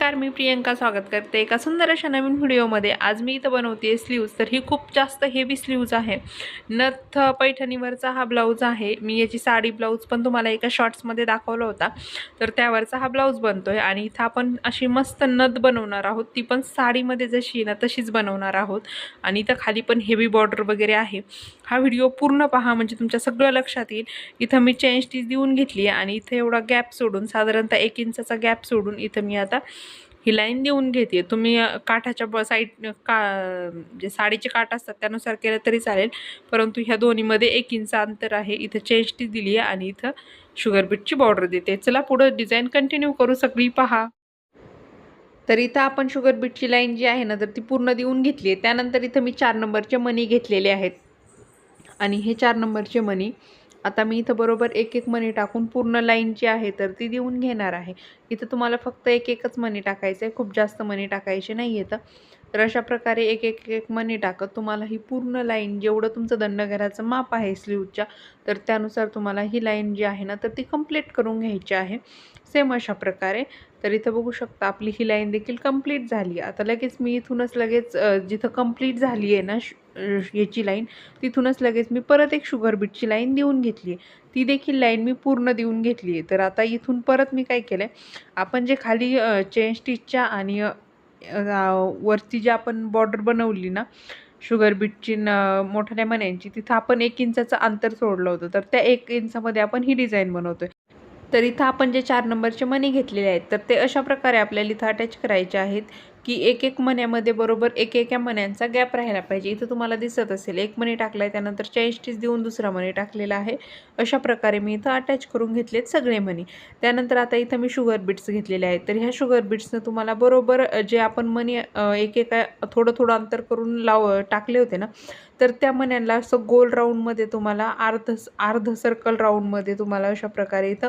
नमस्कार मी प्रियंका स्वागत करते एका सुंदर अशा नवीन व्हिडिओमध्ये. आज मी इथं बनवते स्लीव्ज तर ही खूप जास्त हेवी स्लीव्ज आहे. नथ पैठणीवरचा हा ब्लाऊज आहे. मी याची साडी ब्लाऊज पण तुम्हाला एका शॉर्ट्समध्ये दाखवला होता. तर त्यावरचा हा ब्लाऊज बनतोय आणि इथं आपण अशी मस्त नथ बनवणार आहोत. ती पण साडीमध्ये जशी आहे ना तशीच बनवणार आहोत. आणि इथं खाली पण हेवी बॉर्डर वगैरे आहे. हा व्हिडिओ पूर्ण पहा म्हणजे तुमच्या सगळं लक्षात येईल. इथं मी चेन स्टिच देऊन घेतली आहे आणि इथं एवढा गॅप सोडून साधारणतः एक इंचाचा गॅप सोडून इथं मी आता ही लाईन देऊन घेते. तुम्ही काठाच्या ब साईड का जे साडीचे काठ असतात त्यानुसार केलं तरी चालेल. परंतु ह्या दोन्हीमध्ये एक इंच अंतर आहे. इथं चेन स्टिच दिली आहे आणि इथं शुगर बीटची बॉर्डर देते. चला पुढं डिझाईन कंटिन्यू करू सगळी पहा. तर इथं आपण शुगर बीटची लाईन जी आहे ना तर ती पूर्ण देऊन घेतली आहे. त्यानंतर इथं मी चार नंबरचे मनी घेतलेले आहेत. आणि हे चार नंबरचे मनी आता मी इथं बरोबर एक एक मनी टाकून पूर्ण लाईन जी आहे तर ती देऊन घेणार आहे. इथं तुम्हाला फक्त एक एकच मनी टाकायचं आहे खूप जास्त मनी टाकायचे नाही येतं तर अशा प्रकारे एक एक एक मनी टाकत तुम्हाला ही पूर्ण लाईन जेवढं तुमचं दंडघराचं माप आहे स्लीवच्या तर त्यानुसार तुम्हाला ही लाईन जी आहे ना तर ती कंप्लीट करून घ्यायची आहे. सेम अशा प्रकारे. तर इथं बघू शकता आपली ही लाईन देखील कंप्लीट झाली. आता लगेच मी इथूनच लगेच जिथं कंप्लीट झाली आहे ना याची लाईन तिथूनच लगेच मी परत एक शुगर बीटची लाईन देऊन घेतली ती देखील लाईन मी पूर्ण देऊन घेतली आहे तर आता इथून परत मी काय केलं आहे आपण जे खाली चेन स्टिचच्या आणि वरती जी आपण बॉर्डर बनवली ना शुगर बीटची न मोठ्या मण्यांची तिथं आपण एक इंचाचं अंतर सोडलं होतं. तर त्या एक इंचामध्ये आपण ही डिझाईन बनवतो आहे तर इथं आपण जे चार नंबरचे मणी घेतलेले आहेत तर ते अशा प्रकारे आपल्याला इथं अटॅच करायचे आहेत. की एक एक मण्यामध्ये बरोबर एक एका मण्यांचा गॅप राहायला पाहिजे. इथं तुम्हाला दिसत असेल एक मणी टाकला आहे त्यानंतर चाळीस टीच देऊन दुसरा मणी टाकलेला आहे. अशा प्रकारे मी इथं अटॅच करून घेतलेत सगळे मणी. त्यानंतर आता इथं मी शुगर बीट्स घेतलेले आहेत. तर ह्या शुगर बीट्सनं तुम्हाला बरोबर जे आपण मणी अ, एक एका थोडं थोडं अंतर करून लाव टाकले होते ना तर त्या मण्यांना असं गोल राऊंडमध्ये तुम्हाला अर्ध अर्ध सर्कल राऊंडमध्ये तुम्हाला अशा प्रकारे इथं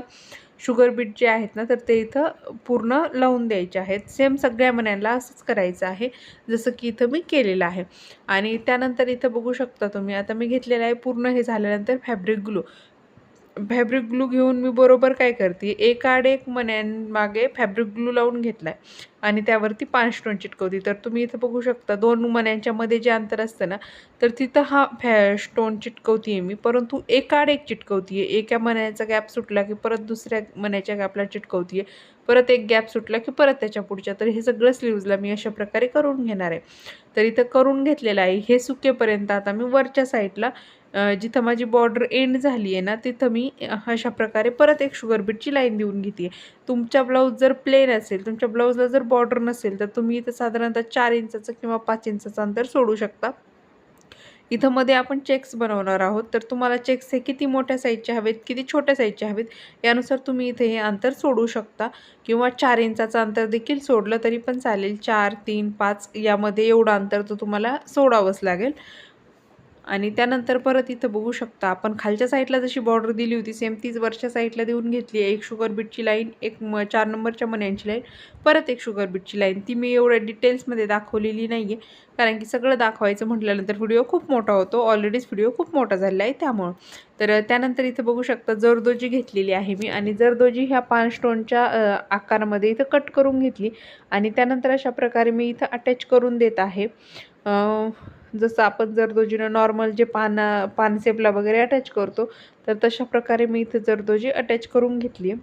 शुगर बीट जे आहेत ना तर ते इथं पूर्ण लावून द्यायचे आहेत. सेम सगळ्या मण्यांना असंच करायचं आहे जसं की इथं मी केलेलं आहे. आणि त्यानंतर इथं बघू शकता तुम्ही आता मी घेतलेलं आहे पूर्ण हे झाल्यानंतर फॅब्रिक ग्लू फॅब्रिक ग्लू घेऊन मी बरोबर काय करते? एकाड एक मण्यांमागे फॅब्रिक ग्लू लावून घेतला आहे आणि त्यावरती पान स्टोन चिटकवते. तर तुम्ही इथं बघू शकता दोन मण्यांच्यामध्ये जे अंतर असतं ना तर तिथं हा फॅ स्टोन चिटकवते मी. परंतु एक आड एक चिटकवते एका मण्याचा गॅप सुटला की परत दुसऱ्या मण्याच्या गॅपला चिटकवते परत एक गॅप सुटला की परत त्याच्या पुढच्या. तर हे सगळं स्लीव्जला मी अशा प्रकारे करून घेणार आहे. तर इथं करून घेतलेलं आहे. हे सुकेपर्यंत आता मी वरच्या साईडला जिथं माझी बॉर्डर एंड झाली आहे ना तिथं मी अशा प्रकारे परत एक शुगर बीटची लाईन देऊन घेते. तुमच्या ब्लाऊज जर प्लेन असेल तुमच्या ब्लाऊजला जर बॉर्डर नसेल तर तुम्ही इथं साधारणतः चार इंचाचं किंवा पाच इंचाचं अंतर सोडू शकता. इथं मध्ये आपण चेक्स बनवणार आहोत. तर तुम्हाला चेक्स हे किती मोठ्या साईजचे हवेत किती छोट्या साईजचे हवेत यानुसार तुम्ही इथे हे अंतर सोडू शकता. किंवा चार इंचाचं अंतर देखील सोडलं तरी पण चालेल. चार तीन पाच यामध्ये एवढं अंतर तर तुम्हाला सोडावंच लागेल. आणि त्यानंतर परत इथं बघू शकता आपण खालच्या साईडला जशी बॉर्डर दिली होती सेम तीच वरच्या साईडला देऊन घेतली आहे. एक शुगर बीटची लाईन एक म चार नंबरच्या मन्यांची लाईन परत एक शुगर बीटची लाईन ती मी एवढ्या डिटेल्समध्ये दाखवलेली नाही आहे कारण की सगळं दाखवायचं म्हटल्यानंतर व्हिडिओ खूप मोठा होतो. ऑलरेडीच व्हिडिओ खूप मोठा झालेला आहे त्यामुळं. तर त्यानंतर इथं बघू शकता जरदोजी घेतलेली आहे मी आणि जरदोजी ह्या पान स्टोनच्या आकारामध्ये इथं कट करून घेतली आणि त्यानंतर अशा प्रकारे मी इथं अटॅच करून देत आहे. जसं आपण जरदोजीनं नॉर्मल जे पान पानसेपला वगैरे अटॅच करतो तर तशा प्रकारे मी इथं जरदोजी अटॅच करून घेतली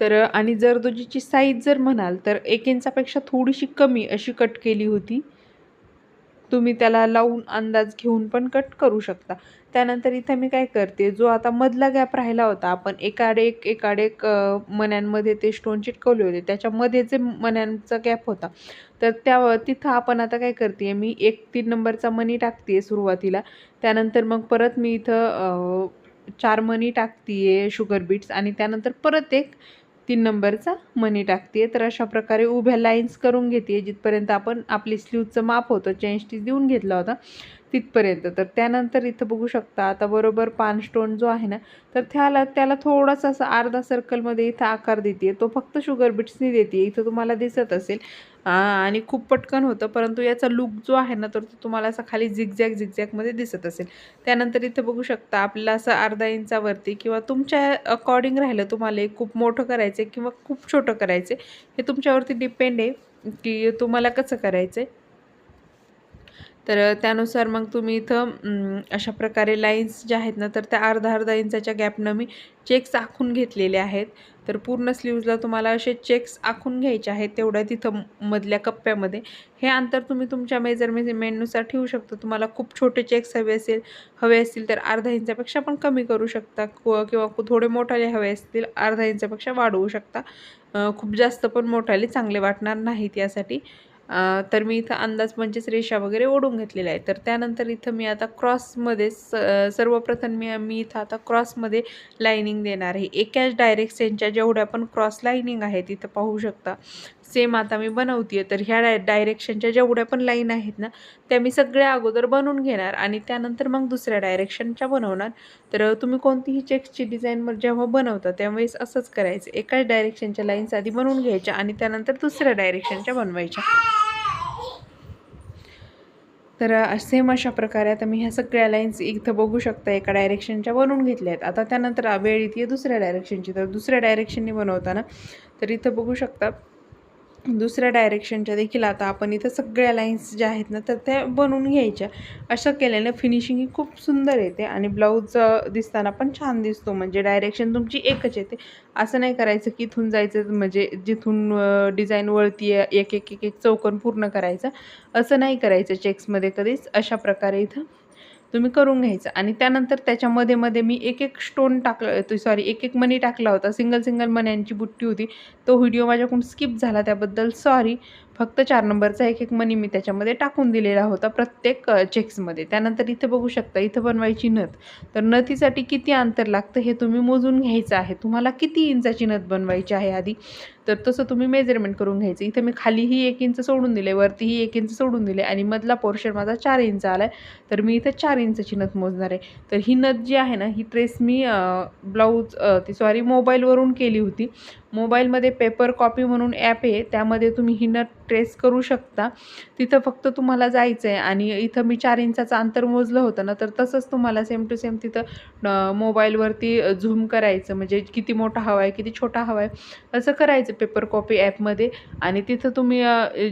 तर आणि जरदोजीची साईज जर म्हणाल तर एक इंचापेक्षा थोडीशी कमी अशी कट केली होती. तुम्ही त्याला लावून अंदाज घेऊन पण कट करू शकता. त्यानंतर इथं मी काय करते जो आता मधला गॅप राहिला होता आपण एकाडे एक एकाडे एक मण्यांमध्ये ते स्टोन चिटकवले होते. त्याच्यामध्ये जे मण्यांचा गॅप होता तर त्या तिथं आपण आता काय करते मी एक तीन नंबरचा मनी टाकते सुरुवातीला. त्यानंतर मग परत मी इथं चार मनी टाकते शुगर बीट्स आणि त्यानंतर परत एक तीन नंबरचा मनी टाकते तर अशा प्रकारे उभ्या लाईन्स करून घेते जिथपर्यंत आपण आपली स्लीवचं माप होतं चेन स्टिच देऊन घेतला होता. तिथपर्यंत. तर त्यानंतर इथं बघू शकता आता बरोबर पान स्टोन जो आहे ना तर त्याला त्याला थोडासा असा अर्धा सर्कलमध्ये इथं आकार देते तो फक्त शुगर बिट्सनी देते इथं तुम्हाला दिसत असेल. आणि खूप पटकन होतं परंतु याचा लुक जो आहे ना तर तो तुम्हाला असा खाली झिगझॅग झिगझॅगमध्ये दिसत असेल. त्यानंतर इथं बघू शकता आपल्याला असं अर्धा इंचावरती किंवा तुमच्या अकॉर्डिंग राहिलं तुम्हाला खूप मोठं करायचं आहे किंवा खूप छोटं करायचं आहे हे तुमच्यावरती डिपेंड आहे की तुम्हाला कसं करायचं आहे तर त्यानुसार मग तुम्ही इथं अशा प्रकारे लाईन्स ज्या आहेत ना तर त्या अर्धा अर्धा इंचाच्या गॅपनं मी चेक्स आखून घेतलेले आहेत. तर पूर्ण स्लीव्जला तुम्हाला असे चेक्स आखून घ्यायचे आहेत तेवढ्या तिथं मधल्या कप्प्यामध्ये. हे अंतर तुम्ही तुमच्या मेजरमेंटनुसार ठेवू शकता. तुम्हाला खूप छोटे चेक्स हवे असेल हवे असतील तर अर्धा इंचापेक्षा पण कमी करू शकता. किंवा थोडे मोठाले हवे असतील अर्धा इंचापेक्षा वाढवू शकता. खूप जास्त पण मोठाले चांगले वाटणार नाहीत यासाठी. तर मी इथं अंदाज पंचवीस रेषा वगैरे ओढून घेतलेल्या आहे तर त्यानंतर इथं मी आता क्रॉसमध्ये स सर्वप्रथम मी मी इथं आता क्रॉसमध्ये लाईनिंग देणार आहे. एकाच डायरेक्शनच्या जेवढ्या पण क्रॉस लाईनिंग आहेत इथं पाहू शकता. सेम आता मी बनवते तर ह्या डाय डायरेक्शनच्या जेवढ्या पण लाईन आहेत ना त्या मी सगळ्या अगोदर बनवून घेणार आणि त्यानंतर मग दुसऱ्या डायरेक्शनच्या बनवणार. तर तुम्ही कोणतीही चेक्सची डिझाईन जेव्हा बनवता त्यावेळेस असंच करायचं. एकाच डायरेक्शनच्या लाईन्स आधी बनवून घ्यायच्या आणि त्यानंतर दुसऱ्या डायरेक्शनच्या बनवायच्या. तर सेम अशा प्रकारे आता मी ह्या सगळ्या लाईन्स इथं बघू शकता एका डायरेक्शनच्या बनवून घेतल्या आहेत. आता त्यानंतर वेळ येते दुसऱ्या डायरेक्शनची तर दुसऱ्या डायरेक्शनने बनवताना तर इथं बघू शकता दुसऱ्या डायरेक्शनच्या देखील आता आपण इथं सगळ्या लाईन्स ज्या आहेत ना तर त्या बनवून घ्यायच्या. असं केल्यानं फिनिशिंग ही खूप सुंदर येते आणि ब्लाऊज दिसताना पण छान दिसतो. म्हणजे डायरेक्शन तुमची एकच येते. असं नाही करायचं की इथून जायचं म्हणजे जिथून डिझाईन वळती एक एक एक एक चौकन पूर्ण करायचं. असं नाही करायचं चेक्समध्ये कधीच. अशा प्रकारे इथं तुम्ही करून घ्यायचं. आणि त्यानंतर त्याच्यामध्ये मध्ये मी एक एक स्टोन टाकलं सॉरी एक एक मनी टाकला होता. सिंगल सिंगल मन्यांची बुट्टी होती. तो व्हिडिओ माझ्याकडून स्किप झाला त्याबद्दल सॉरी फक्त चार नंबरचा एक एक मनी मी त्याच्यामध्ये टाकून दिलेला होता प्रत्येक चेक्समध्ये त्यानंतर इथे बघू शकता इथं बनवायची नथ. तर नथीसाठी किती अंतर लागतं हे तुम्ही मोजून घ्यायचं आहे. तुम्हाला किती इंचाची नथ बनवायची आहे आधी? तर तसं तुम्ही मेजरमेंट करून घ्यायचं. इथं मी खालीही एक इंच सोडून दिले वरतीही एक इंच सोडून दिले आणि मधला पोर्शन माझा चार इंच आला आहे तर मी इथं चार इंचाची नथ मोजणार आहे. तर ही नथ जी आहे ना ही ट्रेस मी ब्लाऊज ती सॉरी मोबाईलवरून केली होती. मोबाईलमध्ये पेपर कॉपी म्हणून ॲप आहे त्यामध्ये तुम्ही ही नट ट्रेस करू शकता. तिथं फक्त तुम्हाला जायचं आहे आणि इथं मी चार इंचाचं अंतर मोजलं होतं ना तर तसंच तुम्हाला सेम टू सेम तिथं मोबाईलवरती झूम करायचं. म्हणजे किती मोठा हवा आहे किती छोटा हवा आहे असं करायचं पेपर कॉपी ॲपमध्ये. आणि तिथं तुम्ही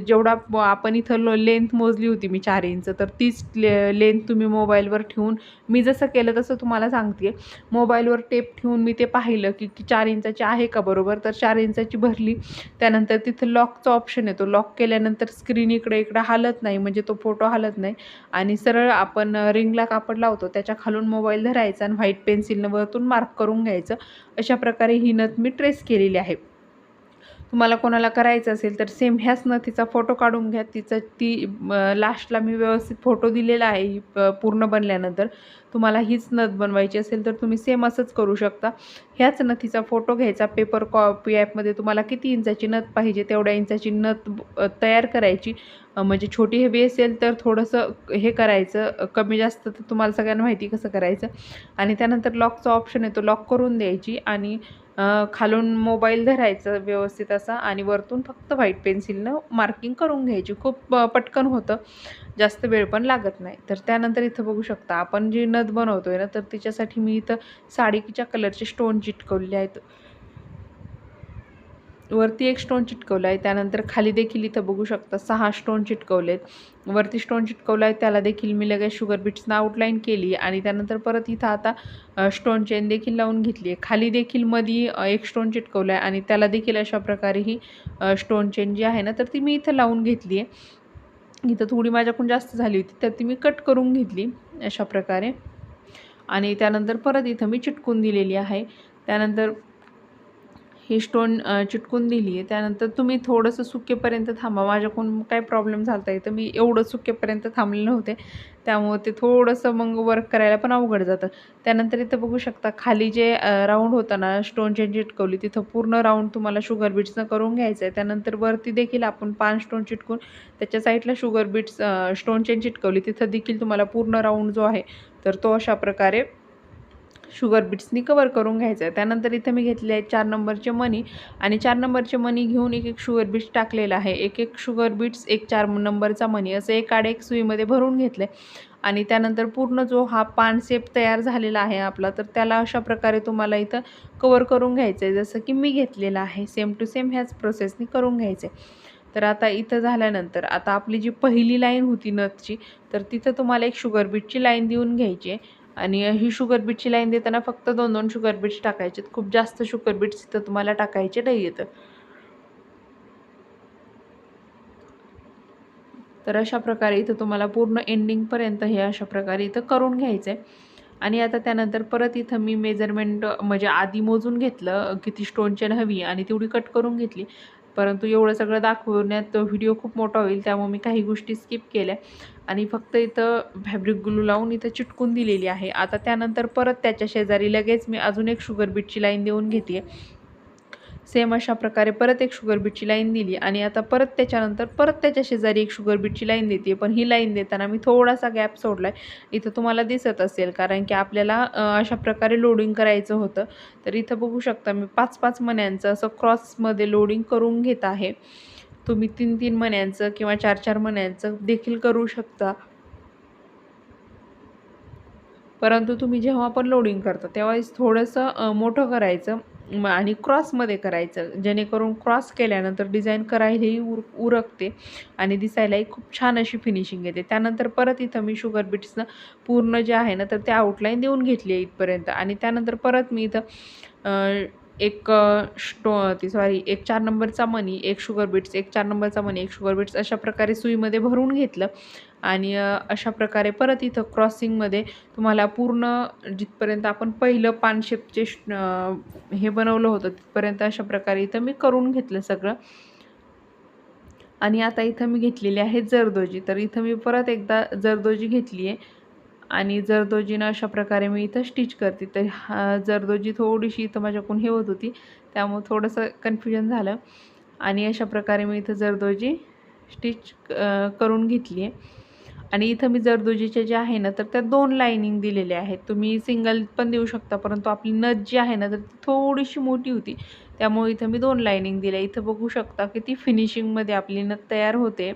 जेवढा आपण इथं लेंथ मोजली होती मी चार इंच तर तीच ले लेंथ तुम्ही मोबाईलवर ठेवून मी जसं केलं तसं तुम्हाला सांगते. मोबाईलवर टेप ठेवून मी ते पाहिलं की चार इंचाची आहे का बरोबर? तर चार इंचाची भरली. त्यानंतर तिथं लॉकचा ऑप्शन येतो. लॉक केल्यानंतर स्क्रीन इकडे इकडं हालत नाही. म्हणजे तो फोटो हालत नाही. आणि सरळ आपण रिंगला कापड लावतो. त्याच्या खालून मोबाईल धरायचा आणि व्हाईट पेन्सिलनं वरतून मार्क करून घ्यायचं. अशा प्रकारे ही नथ मी ट्रेस केलेली आहे. तुम्हाला कोणाला करायचं असेल तर सेम ह्याच नथीचा फोटो काढून घ्या. तिचा ती लास्टला मी व्यवस्थित फोटो दिलेला आहे ही पूर्ण बनल्यानंतर. तुम्हाला हीच नथ बनवायची असेल तर तुम्ही सेम असंच करू शकता. ह्याच नथीचा फोटो घ्यायचा पेपर कॉपी ॲपमध्ये तुम्हाला किती इंचाची नथ पाहिजे तेवढ्या इंचाची नथ तयार करायची. म्हणजे छोटी हेवी असेल तर थोडंसं हे करायचं कमी जास्त तर तुम्हाला सगळ्यांना माहिती कसं करायचं. आणि त्यानंतर लॉकचा ऑप्शन येतो लॉक करून द्यायची. आणि खालून मोबाईल धरायचं व्यवस्थित असा आणि वरतून फक्त व्हाईट पेन्सिलनं मार्किंग करून घ्यायची. खूप पटकन होतं. जास्त वेळ पण लागत नाही. तर त्यानंतर इथं बघू शकता आपण जी नथ बनवतो आहे ना तर तिच्यासाठी मी इथं साडीच्या कलरचे स्टोन चिटकवले आहेत. वरती एक स्टोन चिटकवला आहे त्यानंतर खाली देखील इथं बघू शकता सहा स्टोन चिटकवले आहेत वरती स्टोन चिटकवला आहे त्याला देखील मी लगेच शुगर बीट्सनं आउटलाईन केली आणि त्यानंतर परत इथं आता स्टोन चेन देखील लावून घेतली आहे. खाली देखील मधी एक स्टोन चिटकवला आहे आणि त्याला देखील अशा प्रकारे ही स्टोन चेन जी आहे ना तर ती मी इथं लावून घेतली आहे. इथं थोडी माझ्याकडून जास्त झाली होती तर ती मी कट करून घेतली अशा प्रकारे. आणि त्यानंतर परत इथं मी चिटकून दिलेली आहे. त्यानंतर ही स्टोन चिटकून दिली आहे त्यानंतर तुम्ही थोडंसं सुकेपर्यंत थांबा. माझ्याकडून काय प्रॉब्लेम झाला आहे तर मी एवढं सुकेपर्यंत थांबले नव्हते. त्यामुळे ते थोडंसं मग वर्क करायला पण अवघड जातं. त्यानंतर इथं बघू शकता खाली जे राऊंड होता ना स्टोन चिटकवली तिथं पूर्ण राऊंड तुम्हाला शुगर बीट्सनं करून घ्यायचं आहे. त्यानंतर वरती देखील आपण पान स्टोन चिटकून त्याच्या साईडला शुगर बीट्स स्टोन चेन चिटकवली तिथं देखील तुम्हाला पूर्ण राऊंड जो आहे तर तो अशा प्रकारे शुगर बीट्सनी कवर करून घ्यायचं आहे. त्यानंतर इथे मी घेतले आहे चार नंबरचे मनी आणि चार नंबरचे मनी घेऊन एक एक शुगर बीट्स टाकलेलं आहे. एक एक शुगर बीट्स एक चार नंबरचा मनी असं एक आड एक सुईमध्ये भरून घेतलं. आहे आणि त्यानंतर पूर्ण जो हा पान सेप तयार झालेला आहे आपला तर त्याला अशा प्रकारे तुम्हाला इथं कवर करून घ्यायचं आहे. जसं की मी घेतलेलं आहे. सेम टू सेम ह्याच प्रोसेसनी करून घ्यायचं आहे. तर आता इथं झाल्यानंतर आता आपली जी पहिली लाईन होती नथची तर तिथं तुम्हाला एक शुगर बीटची लाईन देऊन घ्यायची आहे. आणि ही शुगर बीटची लाईन देताना फक्त दोन दोन शुगर बीट्स टाकायचे खूप जास्त शुगर बीट्स इथं तुम्हाला टाकायचे नाही येतं तर अशा प्रकारे इथं तुम्हाला पूर्ण एंडिंगपर्यंत हे अशा प्रकारे इथं करून घ्यायचं आहे आणि आता त्यानंतर परत इथं मी मेजरमेंट म्हणजे आधी मोजून घेतलं किती स्टोनचेन हवी आणि तेवढी कट करून घेतली. परंतु एवढं सगळं दाखवण्यात व्हिडिओ खूप मोठा होईल त्यामुळे मी काही गोष्टी स्किप केल्या. आणि फक्त इथं फॅब्रिक ग्लू लावून इथं चिटकून दिलेली आहे. आता त्यानंतर परत त्याच्या शेजारी लगेच मी अजून एक शुगर बीटची लाईन देऊन घेते सेम अशा प्रकारे परत एक शुगर बीटची लाईन दिली आणि आता परत त्याच्यानंतर परत त्याच्या शेजारी एक शुगर बीटची लाईन देते. पण ही लाईन देताना मी थोडासा गॅप सोडला आहे इथं तुम्हाला दिसत असेल कारण की आपल्याला अशा प्रकारे लोडिंग करायचं होतं. तर इथं बघू शकता मी पाच पाच मण्यांचं असं क्रॉसमध्ये लोडिंग करून घेत आहे. तुम्ही तीन तीन मण्यांचं किंवा चार चार मण्यांचं देखील करू शकता. परंतु तुम्ही जेव्हा पण लोडिंग करता तेव्हा थोडंसं मोठं करायचं. आणि क्रॉसमध्ये करायचं. जेणेकरून क्रॉस केल्यानंतर डिझाईन करायलाही उर उरकते आणि दिसायलाही खूप छान अशी फिनिशिंग येते. त्यानंतर परत इथं मी शुगर बीट्सनं पूर्ण जे आहे ना तर ते आउटलाईन देऊन घेतली आहे इथपर्यंत. आणि त्यानंतर परत मी इथं एक स्टो ती सॉरी एक चार नंबरचा मनी एक शुगर बीट्स एक चार नंबरचा मनी एक शुगर बीट्स अशा प्रकारे सुईमध्ये भरून घेतलं. आणि अशा प्रकारे परत इथं क्रॉसिंगमध्ये तुम्हाला पूर्ण जिथपर्यंत आपण पहिलं पानशेपचे हे बनवलं होतं तिथपर्यंत अशा प्रकारे इथं मी करून घेतलं सगळं. आणि आता इथं मी घेतलेली आहे जरदोजी. तर इथं मी परत एकदा जरदोजी घेतली आहे. आणि जरदोजीनं अशा प्रकारे मी इथं स्टिच करते. तर हा जरदोजी थोडीशी इथं माझ्याकडून हे होत होती. त्यामुळं थोडंसं कन्फ्युजन झालं. आणि अशा प्रकारे मी इथं जरदोजी स्टिच करून घेतली आहे. आणि इथं मी जरदोजीचे जे आहे ना तर त्या दोन लाईनिंग दिलेल्या आहेत. तुम्ही सिंगल पण देऊ शकता परंतु आपली नथ जी आहे ना तर ती थोडीशी मोठी होती. त्यामुळे इथं मी दोन लाईनिंग दिल्या. इथं बघू शकता की ती फिनिशिंगमध्ये आपली नथ तयार होते.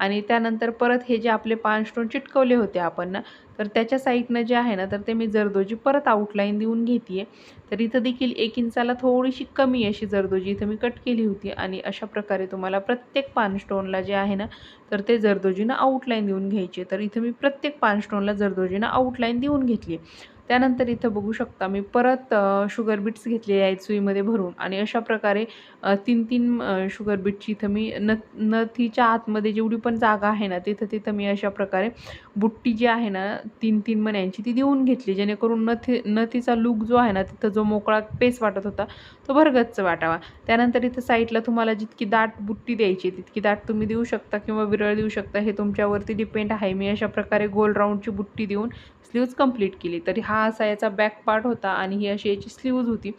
आणि त्यानंतर परत हे जे आपले पान स्टोन चिटकवले होते आपण ना तर त्याच्या साईडनं जे आहे ना तर ते मी जरदोजी परत आउटलाईन देऊन घेते आहे तर इथं देखील एक इंचाला थोडीशी कमी अशी जरदोजी इथं मी कट केली होती आणि अशा प्रकारे तुम्हाला प्रत्येक पानस्टोनला जे आहे ना तर ते जरदोजीनं आउटलाईन देऊन घ्यायचे. तर इथं मी प्रत्येक पानस्टोनला जरदोजीनं आउटलाईन देऊन घेतली त्यानंतर इथं बघू शकता मी परत शुगर बीट्स घेतलेले आहेत सुईमध्ये भरून. आणि अशा प्रकारे तीन तीन शुगर बीटची इथं मी न नथीच्या आतमध्ये जेवढी पण जागा आहे ना तिथं तिथं मी अशा प्रकारे बुट्टी जी आहे ना तीन तीन मण्यांची ती देऊन घेतली. जेणेकरून नथी नथीचा लूक जो आहे ना तिथं जो मोकळा पेस वाटत होता तो भरगच्च वाटावा. त्यानंतर इथं साईडला तुम्हाला जितकी दाट बुट्टी द्यायची तितकी दाट तुम्ही देऊ शकता किंवा विरळ देऊ शकता हे तुमच्यावरती डिपेंड आहे. मी अशा प्रकारे गोल राऊंडची बुट्टी देऊन स्लीव्ज कंप्लीट केली. तरी हा असा याचा बॅक पार्ट होता आणि ही अशी याची स्लीव्ज होती.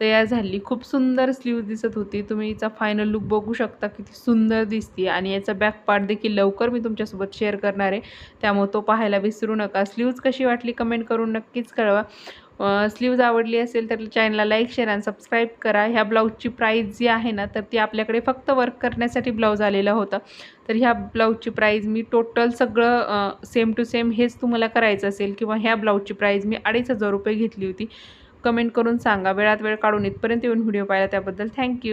तयार झाली खूप सुंदर स्लीव्ज दिसत होती. तुम्ही हिचा फायनल लुक बघू शकता किती सुंदर दिसते आणि याचा बॅक पार्ट देखील लवकर मी तुमच्यासोबत शेअर करणार आहे. त्यामुळे तो पाहायला विसरू नका. स्लीव्ज कशी वाटली कमेंट करून नक्कीच कळवा. स्लीव्ज आवडली असेल तर चॅनलला लाईक शेअर आणि सबस्क्राईब करा. ह्या ब्लाऊजची प्राईस जी आहे ना तर ती आपल्याकडे फक्त वर्क करण्यासाठी ब्लाऊज आलेला होता. तर ह्या ब्लाऊजची प्राईज मी टोटल सगळं सेम टू सेम हेच तुम्हाला करायचं असेल किंवा ह्या ब्लाऊजची प्राईज मी अडीच हजार रुपये घेतली होती. कमेंट करून सांगा. वेळात वेळ काढून इथपर्यंत येऊन व्हिडिओ पाहिला त्याबद्दल. थँक्यू